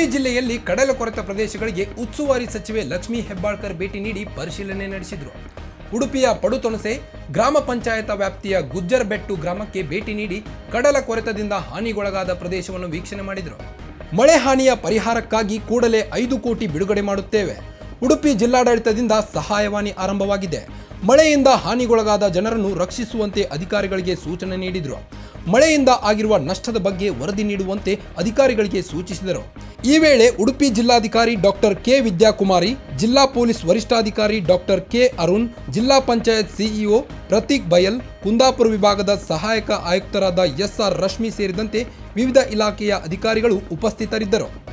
ಉಡುಪಿ ಜಿಲ್ಲೆಯಲ್ಲಿ ಕಡಲ ಕೊರೆತ ಪ್ರದೇಶಗಳಿಗೆ ಉಸ್ತುವಾರಿ ಸಚಿವೆ ಲಕ್ಷ್ಮೀ ಹೆಬ್ಬಾಳ್ಕರ್ ಭೇಟಿ ನೀಡಿ ಪರಿಶೀಲನೆ ನಡೆಸಿದರು. ಉಡುಪಿಯ ಪಡುತೊಣಸೆ ಗ್ರಾಮ ಪಂಚಾಯತ ವ್ಯಾಪ್ತಿಯ ಗುಜ್ಜರ್ಬೆಟ್ಟು ಗ್ರಾಮಕ್ಕೆ ಭೇಟಿ ನೀಡಿ ಕಡಲ ಕೊರೆತದಿಂದ ಹಾನಿಗೊಳಗಾದ ಪ್ರದೇಶವನ್ನು ವೀಕ್ಷಣೆ ಮಾಡಿದರು. ಮಳೆ ಹಾನಿಯ ಪರಿಹಾರಕ್ಕಾಗಿ ಕೂಡಲೇ ಐದು ಕೋಟಿ ಬಿಡುಗಡೆ ಮಾಡುತ್ತೇವೆ. ಉಡುಪಿ ಜಿಲ್ಲಾಡಳಿತದಿಂದ ಸಹಾಯವಾಣಿ ಆರಂಭವಾಗಿದೆ. ಮಳೆಯಿಂದ ಹಾನಿಗೊಳಗಾದ ಜನರನ್ನು ರಕ್ಷಿಸುವಂತೆ ಅಧಿಕಾರಿಗಳಿಗೆ ಸೂಚನೆ ನೀಡಿದರು. ಮಳೆಯಿಂದ ಆಗಿರುವ ನಷ್ಟದ ಬಗ್ಗೆ ವರದಿ ನೀಡುವಂತೆ ಅಧಿಕಾರಿಗಳಿಗೆ ಸೂಚಿಸಿದರು. ಈ ವೇಳೆ ಉಡುಪಿ ಜಿಲ್ಲಾಧಿಕಾರಿ ಡಾಕ್ಟರ್ ಕೆ ವಿದ್ಯಾಕುಮಾರಿ, ಜಿಲ್ಲಾ ಪೊಲೀಸ್ ವರಿಷ್ಠಾಧಿಕಾರಿ ಡಾಕ್ಟರ್ ಕೆ ಅರುಣ್, ಜಿಲ್ಲಾ ಪಂಚಾಯತ್ ಸಿಇಒ ಪ್ರತೀಕ್ ಬಯಲ್, ಕುಂದಾಪುರ ವಿಭಾಗದ ಸಹಾಯಕ ಆಯುಕ್ತರಾದ ಎಸ್ಆರ್ ರಶ್ಮಿ ಸೇರಿದಂತೆ ವಿವಿಧ ಇಲಾಖೆಯ ಅಧಿಕಾರಿಗಳು ಉಪಸ್ಥಿತರಿದ್ದರು.